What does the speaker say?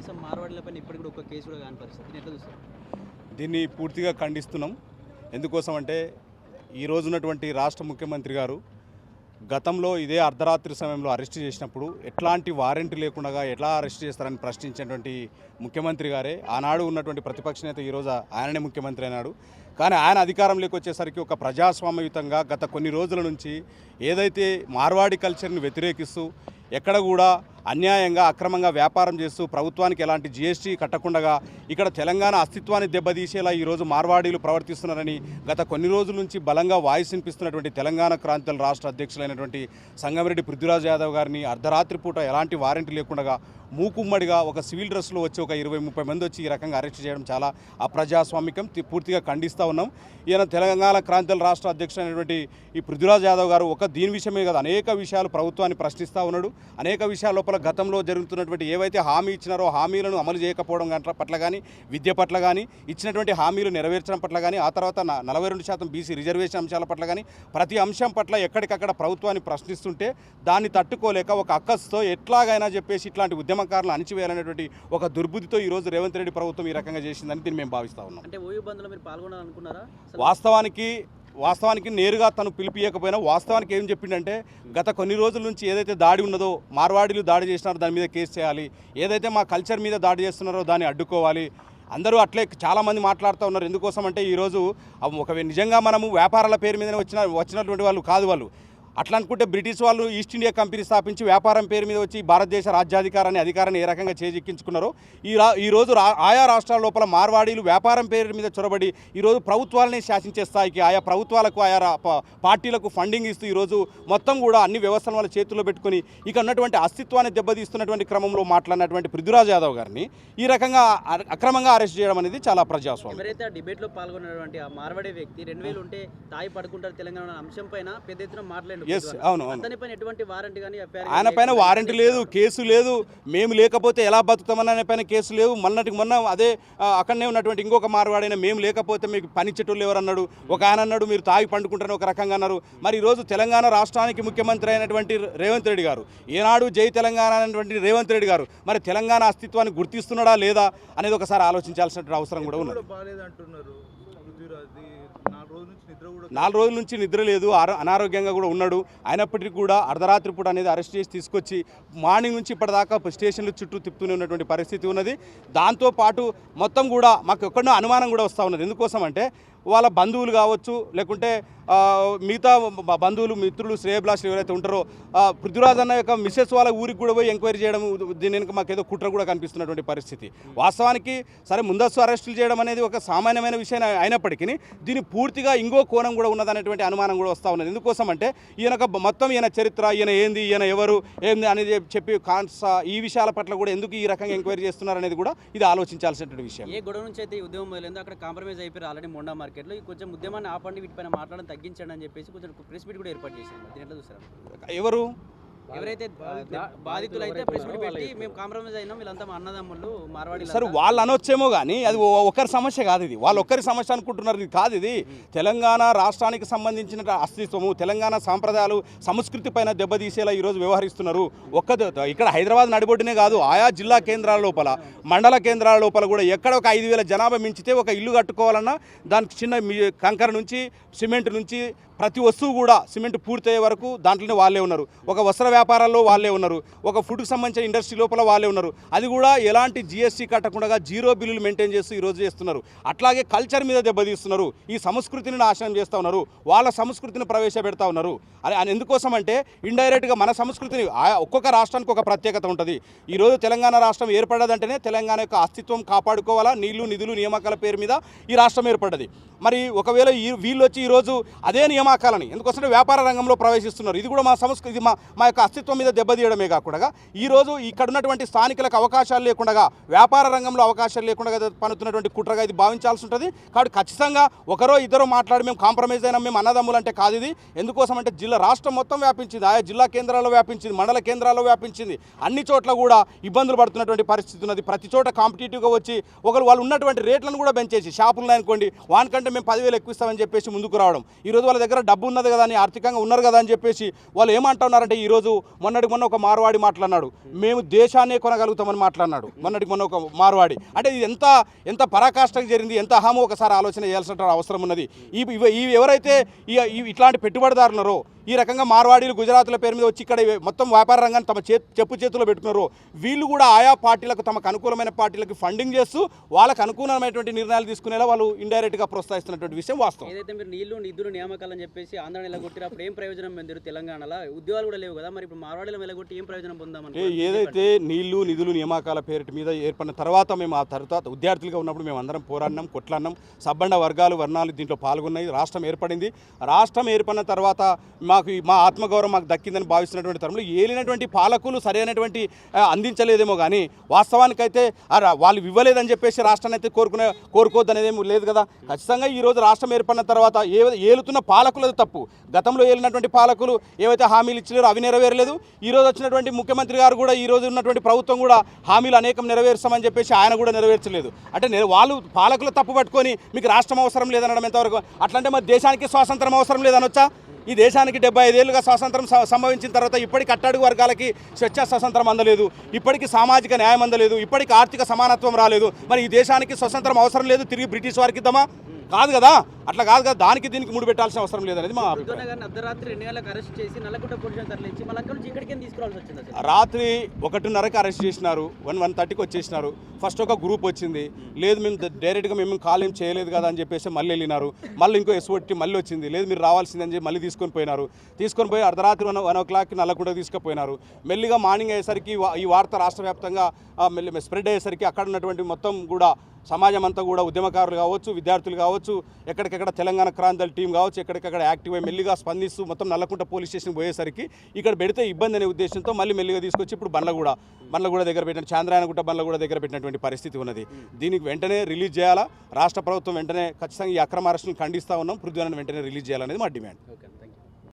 కనీసం మార్వాడీలపైన ఇప్పటికి కూడా ఒక కేసు కూడా కాని పరిస్థితి దీన్ని ఎట్లా చూస్తారు? దీన్ని పూర్తిగా ఖండిస్తున్నాం. ఎందుకోసం అంటే ఈ ఉన్నటువంటి రాష్ట్ర ముఖ్యమంత్రి గారు గతంలో ఇదే అర్ధరాత్రి సమయంలో అరెస్ట్ చేసినప్పుడు ఎట్లాంటి వారెంట్ లేకుండా ఎట్లా అరెస్ట్ చేస్తారని ప్రశ్నించినటువంటి ముఖ్యమంత్రి గారే ఆనాడు ఉన్నటువంటి ప్రతిపక్ష నేత ఈరోజు ఆయననే ముఖ్యమంత్రి అయినాడు కానీ ఆయన అధికారంలోకి వచ్చేసరికి ఒక ప్రజాస్వామ్యయుతంగా గత కొన్ని రోజుల నుంచి ఏదైతే మార్వాడి కల్చర్ని వ్యతిరేకిస్తూ ఎక్కడ కూడా అన్యాయంగా అక్రమంగా వ్యాపారం చేస్తూ ప్రభుత్వానికి ఎలాంటి జీఎస్టీ కట్టకుండా ఇక్కడ తెలంగాణ అస్తిత్వాన్ని దెబ్బతీసేలా ఈరోజు మార్వాడీలు ప్రవర్తిస్తున్నారని గత కొన్ని రోజుల నుంచి బలంగా వాయిస్ వినిపిస్తున్నటువంటి తెలంగాణ క్రాంతుల రాష్ట్ర అధ్యక్షులైనటువంటి సంగమరెడ్డి పృథ్వీరాజ్ యాదవ్ గారిని అర్ధరాత్రి పూట ఎలాంటి వారెంట్ లేకుండా మూకుమ్మడిగా ఒక సివిల్ డ్రెస్లో వచ్చి ఒక ఇరవై ముప్పై మంది వచ్చి ఈ రకంగా అరెస్ట్ చేయడం చాలా అప్రజాస్వామికం. పూర్తిగా ఖండిస్తూ ఉన్నాం. ఈయన తెలంగాణ క్రాంతుల రాష్ట్ర అధ్యక్షుడైనటువంటి ఈ పృథ్వీరాజ్ యాదవ్ గారు ఒక దీని విషయమే కదా అనేక విషయాలు ప్రభుత్వాన్ని ప్రశ్నిస్తూ ఉన్నాడు. అనేక విషయాల లోపల గతంలో జరుగుతున్నటువంటి ఏవైతే హామీ ఇచ్చినారో హామీలను అమలు చేయకపోవడం పట్ల కానీ విద్య పట్ల కానీ ఇచ్చినటువంటి హామీలు నెరవేర్చడం పట్ల కానీ ఆ తర్వాత నలభై రెండు శాతం బీసీ రిజర్వేషన్ అంశాల పట్ల కానీ ప్రతి అంశం పట్ల ఎక్కడికక్కడ ప్రభుత్వాన్ని ప్రశ్నిస్తుంటే దాన్ని తట్టుకోలేక ఒక అక్కస్తో ఎట్లాగైనా చెప్పేసి ఇట్లాంటి ఉద్యమకారులు అణిచివేయాలనేటువంటి ఒక దుర్బుద్ధితో ఈరోజు రేవంత్ రెడ్డి ప్రభుత్వం ఈ రకంగా చేసిందని దీన్ని మేము భావిస్తా ఉన్నాం. అంటే ఓయూ బంద్లో మీరు పాల్గొనాలనుకున్నారా అనుకున్నారా? వాస్తవానికి వాస్తవానికి నేరుగా తను పిలిపియకపోయినా వాస్తవానికి ఏం చెప్పిండంటే గత కొన్ని రోజుల నుంచి ఏదైతే దాడి ఉన్నదో మార్వాడీలు దాడి చేసినారో దాని మీద కేసు చేయాలి. ఏదైతే మా కల్చర్ మీద దాడి చేస్తున్నారో దాన్ని అడ్డుకోవాలి. అందరూ అట్లే చాలామంది మాట్లాడుతూ ఉన్నారు. ఎందుకోసం అంటే ఈరోజు ఒక నిజంగా మనము వ్యాపారాల పేరు మీద వచ్చిన వచ్చినటువంటి వాళ్ళు కాదు వాళ్ళు. అట్లా అనుకుంటే బ్రిటిష్ వాళ్ళు ఈస్ట్ ఇండియా కంపెనీ స్థాపించి వ్యాపారం పేరు మీద వచ్చి భారతదేశ రాజ్యాధికారాన్ని అధికారాన్ని ఏ రకంగా చేజిక్కించుకున్నారో ఈ రా ఈరోజు రా ఆయా రాష్ట్రాల లోపల మార్వాడీలు వ్యాపారం పేరు మీద చొరబడి ఈరోజు ప్రభుత్వాలనే శాసించే స్థాయికి ఆయా ప్రభుత్వాలకు ఆయా పార్టీలకు ఫండింగ్ ఇస్తూ ఈరోజు మొత్తం కూడా అన్ని వ్యవస్థలను వాళ్ళ చేతుల్లో పెట్టుకొని ఇక ఉన్నటువంటి అస్తిత్వాన్ని దెబ్బతీస్తున్నటువంటి క్రమంలో మాట్లాడినటువంటి పృథ్వీరాజ్ యాదవ్ గారిని ఈ రకంగా అక్రమంగా అరెస్ట్ చేయడం అనేది చాలా ప్రజాస్వామ్యం. ఎవరైతే డిబేట్లో పాల్గొన్నటువంటి ఆ మార్వాడే వ్యక్తి రెండు వేలు ఉంటే తాయి పడుకుంటారు తెలంగాణ అంశం పైన పెద్ద ఎత్తున మాట్లాడండి ఎస్ అవును అవును. ఆయన పైన వారెంట్ లేదు కేసు లేదు మేము లేకపోతే ఎలా బతుకుతామని ఆయన పైన కేసు లేవు. మొన్నటికి మొన్న అదే అక్కడనే ఉన్నటువంటి ఇంకొక మార్వాడైన మేము లేకపోతే మీకు పనిచ్చేటోళ్ళు ఎవరు అన్నాడు ఒక ఆయన అన్నాడు మీరు తాగి పండుకుంటారని ఒక రకంగా అన్నారు. మరి ఈరోజు తెలంగాణ రాష్ట్రానికి ముఖ్యమంత్రి అయినటువంటి రేవంత్ రెడ్డి గారు ఏనాడు జై తెలంగాణ అయినటువంటి రేవంత్ రెడ్డి గారు మరి తెలంగాణ అస్తిత్వాన్ని గుర్తిస్తున్నాడా లేదా అనేది ఒకసారి ఆలోచించాల్సిన అవసరం కూడా ఉన్నది. నాలుగు రోజుల నుంచి నిద్ర లేదు. అనారోగ్యంగా కూడా ఉన్నాడు. అయినప్పటికీ కూడా అర్ధరాత్రి పూట అనేది అరెస్ట్ చేసి తీసుకొచ్చి మార్నింగ్ నుంచి ఇప్పటిదాకా స్టేషన్లు చుట్టూ తిప్పుతూనే ఉన్నటువంటి పరిస్థితి ఉన్నది. దాంతోపాటు మొత్తం కూడా మాకు ఎక్కడో అనుమానం కూడా వస్తూ ఉన్నది. ఎందుకోసం అంటే వాళ్ళ బంధువులు కావచ్చు లేకుంటే మిగతా బంధువులు మిత్రులు శ్రేయభిలాషులు ఎవరైతే ఉంటారో ఆ, పృథ్వీరాజ్ అన్న యొక్క మిస్సెస్ వాళ్ళ ఊరికి కూడా పోయి ఎంక్వైరీ చేయడం దీని వెనుక మాకు ఏదో కుట్ర కూడా కనిపిస్తున్నటువంటి పరిస్థితి. వాస్తవానికి సరే ముందస్తు అరెస్టులు చేయడం అనేది ఒక సామాన్యమైన విషయం అయినప్పటికీ దీని పూర్తిగా ఇంకో కోణం కూడా ఉన్నదనేటువంటి అనుమానం కూడా వస్తూ ఉన్నది. ఎందుకోసం అంటే ఈయన ఒక మొత్తం ఈయన చరిత్ర ఈయన ఏంది ఈయన ఎవరు ఏంది అనేది చెప్పి కాన్స్ ఈ విషయాల పట్ల కూడా ఎందుకు ఈ రకంగా ఎంక్వైరీ చేస్తున్నారు అనేది కూడా ఇది ఆలోచించాల్సినటువంటి విషయం. ఏ గొడవ నుంచి అయితే ఉద్యమం మొదలైందో అక్కడ కాంప్రమైజ్ అయిపోయారు ఆల్రెడీ మొండా మార్కెట్లో ఈ కొంచెం ఉద్యమాన్ని ఆపండి వీటిపైన మాట్లాడడం తగ్గించండి అని చెప్పేసి కొంచెం ప్రెస్ మీట్ కూడా ఏర్పాటు చేశారు. దీని ఎట్లా చూస్తారు? ఎవరు? ఎవరైతే బాధితులు అయితే ప్రెస్ మీట్ పెట్టి మేము కాంప్రమైజ్ అయినాం వీళ్ళంతా మా అన్నదమ్ముళ్ళు మార్వాడి సరే వాళ్ళు అనొచ్చేమో కానీ అది ఒకరి సమస్య కాదు ఇది. వాళ్ళు ఒక్కరి సమస్య అనుకుంటున్నారు ఇది కాదు ఇది. తెలంగాణ రాష్ట్రానికి సంబంధించిన అస్తిత్వము తెలంగాణ సాంప్రదాయాలు సంస్కృతి పైన దెబ్బతీసేలా ఈరోజు వ్యవహరిస్తున్నారు. ఒక్క ఇక్కడ హైదరాబాద్ నడిబొడ్డునే కాదు ఆయా జిల్లా కేంద్రాల లోపల మండల కేంద్రాల లోపల కూడా ఎక్కడ ఒక ఐదు వేల జనాభా మించితే ఒక ఇల్లు కట్టుకోవాలన్నా దానికి చిన్న కంకర నుంచి సిమెంట్ నుంచి ప్రతి వస్తువు కూడా సిమెంట్ పూర్తయ్యే వరకు దాంట్లోనే వాళ్ళే ఉన్నారు. ఒక వస్త్ర వ్యాపారాల్లో వాళ్ళే ఉన్నారు. ఒక ఫుడ్కి సంబంధించిన ఇండస్ట్రీ లోపల వాళ్ళే ఉన్నారు. అది కూడా ఎలాంటి జిఎస్టీ కట్టకుండా జీరో బిల్లులు మెయింటైన్ చేస్తూ ఈరోజు చేస్తున్నారు. అట్లాగే కల్చర్ మీద దెబ్బతీస్తున్నారు. ఈ సంస్కృతిని నాశనం చేస్తూ ఉన్నారు. వాళ్ళ సంస్కృతిని ప్రవేశపెడతా ఉన్నారు. అని అని ఎందుకోసం అంటే ఇండైరెక్ట్గా మన సంస్కృతిని ఒక్కొక్క రాష్ట్రానికి ఒక ప్రత్యేకత ఉంటుంది. ఈరోజు తెలంగాణ రాష్ట్రం ఏర్పడదంటేనే తెలంగాణ యొక్క అస్తిత్వం కాపాడుకోవాలా? నీళ్ళు నిధులు నియామకాల పేరు మీద ఈ రాష్ట్రం ఏర్పడ్డది. మరి ఒకవేళ ఈ వీళ్ళు వచ్చి ఈరోజు అదే నియామకాలని ఎందుకోసం వ్యాపార రంగంలో ప్రవేశిస్తున్నారు. ఇది కూడా మా సంస్కృతి ఇది మా మా యొక్క అస్తిత్వం మీద దెబ్బతీయడమే కాకుండా ఈరోజు ఇక్కడ ఉన్నటువంటి స్థానికులకు అవకాశాలు లేకుండా వ్యాపార రంగంలో అవకాశాలు లేకుండా పనుతున్నటువంటి కుట్రగా ఇది భావించాల్సి ఉంటుంది. కాబట్టి ఖచ్చితంగా ఒకరో ఇద్దరో మాట్లాడి మేము కాంప్రమైజ్ అయినా మేము అన్నదమ్ములు అంటే కాదు ఇది. ఎందుకోసం అంటే జిల్లా రాష్ట్రం మొత్తం వ్యాపించింది ఆయా జిల్లా కేంద్రాల్లో వ్యాపించింది మండల కేంద్రాల్లో వ్యాపించింది. అన్ని చోట్ల కూడా ఇబ్బందులు పడుతున్నటువంటి పరిస్థితి ఉన్నది. ప్రతి చోట కాంపిటేటివ్గా వచ్చి ఒకరు వాళ్ళు ఉన్నటువంటి రేట్లను కూడా పెంచేసి షాపులు అనుకోండి వానికంటే మేము పదివేలు ఎక్కువ ఇస్తామని చెప్పేసి ముందుకు రావడం. ఈరోజు వాళ్ళ దగ్గర దగ్గర డబ్బు ఉన్నది కదా అని ఆర్థికంగా ఉన్నారు కదా అని చెప్పేసి వాళ్ళు ఏమంటున్నారంటే ఈరోజు మొన్నటికి మొన్న ఒక మార్వాడి మాట్లాడినాడు. మేము దేశాన్నే కొనగలుగుతామని మాట్లాడినాడు. మొన్నటికి మొన్న ఒక మార్వాడి. అంటే ఇది ఎంత ఎంత పరాకాష్ఠకు జరిగింది ఎంత అహమో ఒకసారి ఆలోచన చేయాల్సిన అవసరం ఉన్నది. ఈ ఎవరైతే ఇట్లాంటి పెట్టుబడిదారులరో ఈ రకంగా మార్వాడీలు గుజరాత్ల పేరు మీద వచ్చి ఇక్కడ మొత్తం వ్యాపార రంగాన్ని తమ చే చెప్పు చేతిలో పెట్టుకున్నారు. వీళ్ళు కూడా ఆయా పార్టీలకు తమకు అనుకూలమైన పార్టీలకు ఫండింగ్ చేస్తూ వాళ్ళకు అనుకూలమైనటువంటి నిర్ణయాలు తీసుకునేలా వాళ్ళు ఇండైరెక్ట్గా ప్రోత్సహిస్తున్నటువంటి విషయం వాస్తవం. ఏదైతే మీరు నీళ్ళు నిధులు నియామకాలు అని చెప్పేసి ఆంధ్ర నిలగొట్టిరు అప్పుడు ఏం ప్రయోజనం పొందారు తెలంగాణలో? ఉద్యోగాలు కూడా లేవు కదా మరి ఇప్పుడు మార్వాడీలో నిలగొట్టి ఏం ప్రయోజనం పొందామని అంటే ఏదైతే నీళ్ళు నిధులు నియామకాల పేరిట మీద ఏర్పడిన తర్వాత మేము ఆ తర్వాత విద్యార్థులుగా ఉన్నప్పుడు మేము అందరం పోరాడినాం కొట్లాడినాం. సబ్బండ వర్గాలు వర్ణాలు దీంట్లో పాల్గొన్నాయి. రాష్ట్రం ఏర్పడింది. రాష్ట్రం ఏర్పడిన తర్వాత మాకు మా ఆత్మగౌరవం మాకు దక్కిందని భావిస్తున్నటువంటి తరంలో ఏలినటువంటి పాలకులు సరైనటువంటి అందించలేదేమో కానీ వాస్తవానికైతే వాళ్ళు ఇవ్వలేదని చెప్పేసి రాష్ట్రాన్ని అయితే కోరుకునే కోరుకోవద్దు అనేది లేదు కదా. ఖచ్చితంగా ఈ రోజు రాష్ట్రం ఏర్పడిన తర్వాత ఏ ఏలుతున్న పాలకులది తప్పు. గతంలో ఏలినటువంటి పాలకులు ఏవైతే హామీలు ఇచ్చినారో అవి నెరవేరలేదు. ఈరోజు వచ్చినటువంటి ముఖ్యమంత్రి గారు కూడా ఈ రోజు ఉన్నటువంటి ప్రభుత్వం కూడా హామీలు అనేకం నెరవేర్చామని చెప్పేసి ఆయన కూడా నెరవేర్చలేదు. అంటే వాళ్ళు పాలకులు తప్పు పట్టుకొని మీకు రాష్ట్రం అవసరం లేదనడం ఎంతవరకు? అట్లంటే మరి దేశానికి స్వాతంత్రం అవసరం లేదనొచ్చా? ఈ దేశానికి డెబ్బై ఐదేళ్ళుగా స్వాతంత్రం సంభవించిన తర్వాత ఇప్పటికి అట్టడుగు వర్గాలకి స్వచ్ఛ స్వతంత్రం అందలేదు. ఇప్పటికి సామాజిక న్యాయం అందలేదు. ఇప్పటికి ఆర్థిక సమానత్వం రాలేదు. మరి ఈ దేశానికి స్వతంత్రం అవసరం లేదు. తిరిగి బ్రిటిష్ వారికి ఇద్దామా? కాదు కదా అట్లా కాదు కదా దానికి దీనికి ముడి పెట్టాల్సిన అవసరం లేదనేది మా రాత్రి ఒకటిన్నరకి అరెస్ట్ చేసినారు వన్ వన్ థర్టీకి వచ్చేసినారు. ఫస్ట్ ఒక గ్రూప్ వచ్చింది. లేదు మేము డైరెక్ట్గా మేము కాల్ ఏం చేయలేదు కదా అని చెప్పేసి మళ్ళీ వెళ్ళినారు. మళ్ళీ ఇంకో ఎస్ఓటి మళ్ళీ వచ్చింది. లేదు మీరు రావాల్సిందని చెప్పి మళ్ళీ తీసుకొని పోయినారు. తీసుకొని పోయి అర్ధరాత్రి వన్ వన్ ఓ క్లాక్కి నల్లకుండా తీసుకుపోయినారు. మెల్లిగా మార్నింగ్ అయ్యేసరికి ఈ వార్త రాష్ట్ర వ్యాప్తంగా స్ప్రెడ్ అయ్యేసరికి అక్కడ ఉన్నటువంటి మొత్తం కూడా సమాజం అంతా కూడా ఉద్యమకారులు కావచ్చు విద్యార్థులు కావచ్చు ఎక్కడికెక్కడ తెలంగాణ క్రాంతల టీం కావచ్చు ఎక్కడికక్కడ యాక్టివ్ అయి మెల్లిగా స్పందిస్తూ మొత్తం నల్లకుంట పోలీస్ స్టేషన్ పోయేసరికి ఇక్కడ పెడితే ఇబ్బంది అనే ఉద్దేశంతో మళ్ళీ మెల్లిగా తీసుకొచ్చి ఇప్పుడు బండ్లగూడ బండ్లగూడ దగ్గర పెట్టిన చాంద్రాయనగుట్ట బండ్లగూడ దగ్గర పెట్టినటువంటి పరిస్థితి ఉన్నది. దీనికి వెంటనే రిలీజ్ చేయాలా? రాష్ట్ర ప్రభుత్వం వెంటనే ఖచ్చితంగా ఈ అక్రమ అరెస్టును ఖండిస్తూ ఉన్నాం. పృథ్వీలను వెంటనే రిలీజ్ చేయాలనేది మా డిమాండ్.